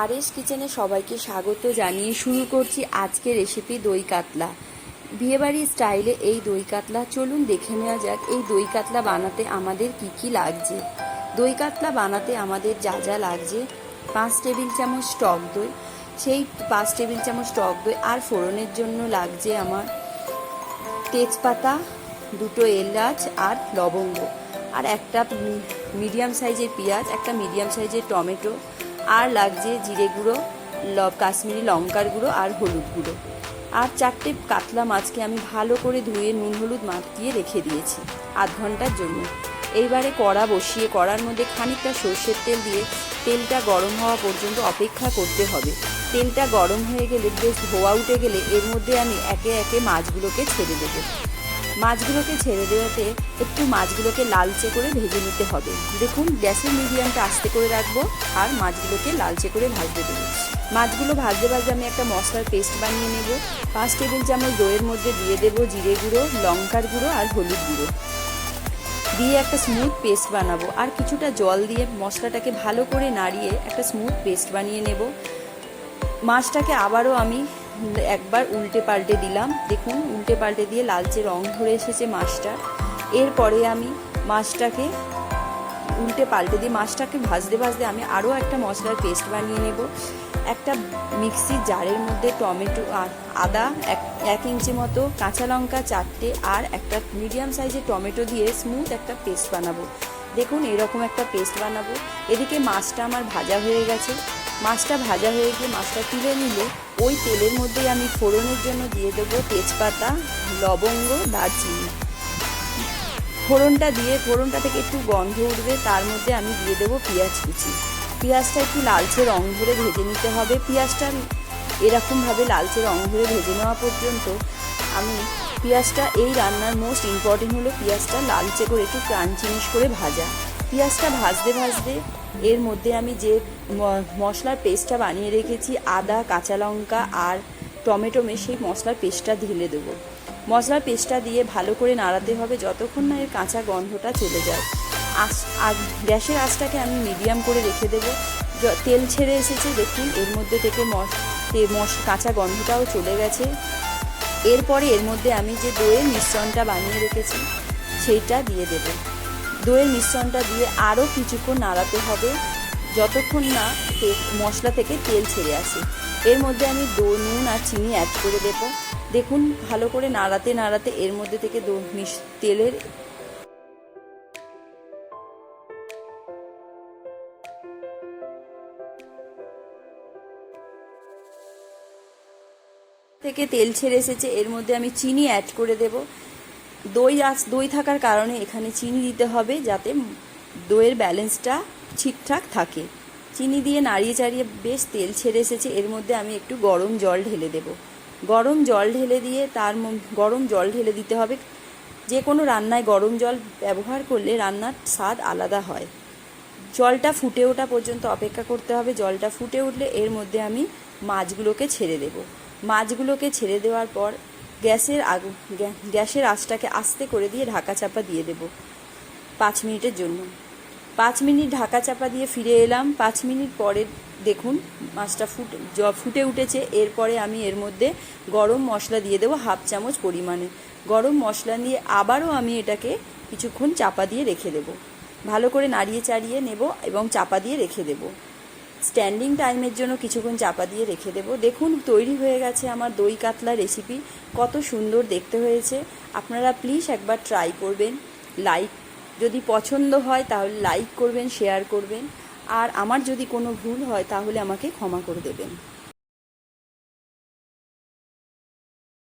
আর S কিচেনে সবাইকে স্বাগত জানিয়ে শুরু করছি আজকের রেসিপি দই কাতলা। বিয়েবাড়ির স্টাইলে এই দই কাতলা, চলুন দেখে নেওয়া যাক এই দই কাতলা বানাতে আমাদের কি কি লাগছে। দই কাতলা বানাতে আমাদের যা যা লাগছে, পাঁচ টেবিল চামচ টক দই, সেই পাঁচ টেবিল চামচ টক দই আর ফোড়নের জন্য লাগছে আমার তেজপাতা, দুটো এলাচ আর লবঙ্গ। আর একটা মিডিয়াম সাইজের পেঁয়াজ, একটা মিডিয়াম সাইজের টমেটো আর লাগছে জিরে গুঁড়ো, ল কাশ্মীরি লঙ্কার গুঁড়ো আর হলুদ গুঁড়ো। আর চারটে কাতলা মাছকে আমি ভালো করে ধুয়ে নুন হলুদ মাখিয়ে রেখে দিয়েছি আধ ঘণ্টার জন্য। এইবারে কড়া বসিয়ে, কড়ার মধ্যে খানিকটা সর্ষের তেল দিয়ে তেলটা গরম হওয়া পর্যন্ত অপেক্ষা করতে হবে। তেলটা গরম হয়ে গেলে, বেশ ধোয়া উঠে গেলে এর মধ্যে আমি একে একে মাছগুলোকে ছেড়ে দেবো। মাছগুলোকে ছেড়ে দেওয়াতে একটু মাছগুলোকে লালচে করে ভেজে নিতে হবে। দেখুন, গ্যাসের মিডিয়ামটা আস্তে করে রাখব আর মাছগুলোকে লালচে করে ভাজতে দেবো। মাছগুলো ভাজতে ভাজতে আমি একটা মশলার পেস্ট বানিয়ে নেব। পাঁচ টেবিল চামচ দইয়ের মধ্যে দিয়ে দেবো জিরে গুঁড়ো, লঙ্কার গুঁড়ো আর হলুদ গুঁড়ো। দিয়ে একটা স্মুথ পেস্ট বানাবো আর কিছুটা জল দিয়ে মশলাটাকে ভালো করে নাড়িয়ে একটা স্মুথ পেস্ট বানিয়ে নেব। মাছটাকে আবারও আমি একবার উল্টে পাল্টে দিলাম। দেখুন, উল্টে পাল্টে দিয়ে লালচে রং ধরে এসেছে মাছটা। এরপরে আমি মাছটাকে উল্টে পাল্টে দিয়ে মাছটাকে ভাজতে ভাজতে আমি আরও একটা মশলার পেস্ট বানিয়ে নেব। একটা মিক্সির জারের মধ্যে টমেটো আদা এক এক ইঞ্চি মতো, কাঁচা লঙ্কা চারটে আর একটা মিডিয়াম সাইজের টমেটো দিয়ে স্মুথ একটা পেস্ট বানাবো। দেখুন, এরকম একটা পেস্ট বানাবো। এদিকে মাছটা আমার ভাজা হয়ে গেছে। মাছটা ভাজা হয়ে গিয়ে মাছটা তুলে নিলে ওই তেলের মধ্যেই আমি ফোড়নের জন্য দিয়ে দেবো তেজপাতা, লবঙ্গ, দারচিনি। ফোড়নটা দিয়ে, ফোড়নটা থেকে একটু গন্ধ উঠবে, তার মধ্যে আমি দিয়ে দেবো পেঁয়াজ কুচি। পেঁয়াজটা একটু লালচে রং ধরে ভেজে নিতে হবে। পেঁয়াজটা এরকমভাবে লালচে রং ধরে ভেজে নেওয়া পর্যন্ত আমি পেঁয়াজটা, এই রান্নার মোস্ট ইম্পর্টেন্ট হলো পেঁয়াজটা লালচে করে একটু ক্রাঞ্চিনিস করে ভাজা। পেঁয়াজটা ভাজতে ভাজতে এর মধ্যে আমি যে মশলার পেস্টটা বানিয়ে রেখেছি, আদা, কাঁচা লঙ্কা আর টমেটো মেয়ে সেই মশলার পেস্টটা ঢেলে দেবো। মশলার পেস্টটা দিয়ে ভালো করে নাড়াতে হবে যতক্ষণ না এর কাঁচা গন্ধটা চলে যায়। আস গ্যাসের আঁচটাকে আমি মিডিয়াম করে রেখে দেবো। তেল ছেড়ে এসেছে, দেখুন, এর মধ্যে থেকে মশ, কাঁচা গন্ধটাও চলে গেছে। এরপরে এর মধ্যে আমি যে দইয়ের মিশ্রণটা বানিয়ে রেখেছি, সেইটা দিয়ে দেব। দইয়ের মিশ্রণটা দিয়ে আরও কিছুক্ষণ নাড়াতে হবে, যতক্ষণ না মশলা থেকে তেল ছেড়ে আসে। এর মধ্যে আমি দই নুন আর চিনি অ্যাড করে দেবো। দেখুন, ভালো করে নাড়াতে নাড়াতে এর মধ্যে থেকে তেলের থেকে তেল ছেড়ে এসেছে, এর মধ্যে আমি চিনি অ্যাড করে দেব। দই আস দই থাকার কারণে এখানে চিনি দিতে হবে যাতে দইয়ের ব্যালেন্সটা ঠিকঠাক থাকে। চিনি দিয়ে নাড়িয়ে চাড়িয়ে বেশ তেল ছেড়ে এসেছে, এর মধ্যে আমি একটু গরম জল ঢেলে দেব। গরম জল ঢেলে দিয়ে তার গরম জল ঢেলে দিতে হবে। যে কোনো রান্নায় গরম জল ব্যবহার করলে রান্নার স্বাদ আলাদা হয়। জলটা ফুটে ওঠা পর্যন্ত অপেক্ষা করতে হবে। জলটা ফুটে উঠলে এর মধ্যে আমি মাছগুলোকে ছেড়ে দেব। মাছগুলোকে ছেড়ে দেওয়ার পর গ্যাসের আগ গ্যাসের আঁচটাকে আস্তে করে দিয়ে ঢাকা চাপা দিয়ে দেব। পাঁচ মিনিটের জন্য। পাঁচ মিনিট ঢাকা চাপা দিয়ে ফিরে এলাম। পাঁচ মিনিট পরে দেখুন, মাছটা ফুটে ফুটে উঠেছে। এরপরে আমি এর মধ্যে গরম মশলা দিয়ে দেবো হাফ চামচ পরিমাণে। গরম মশলা দিয়ে আবারও আমি এটাকে কিছুক্ষণ চাপা দিয়ে রেখে দেব। ভালো করে নাড়িয়ে চাড়িয়ে নেব এবং চাপা দিয়ে রেখে দেব। স্ট্যান্ডিং টাইমের জন্য কিছুক্ষণ চাপা দিয়ে রেখে দেব। দেখুন, তৈরি হয়ে গেছে আমার দই কাতলা রেসিপি কত সুন্দর দেখতে হয়েছে। আপনারা প্লিজ একবার ট্রাই করবেন। লাইক যদি পছন্দ হয় তাহলে লাইক করবেন শেয়ার করবেন। আর আমার যদি কোনো ভুল হয় তাহলে আমাকে ক্ষমা করে দেবেন।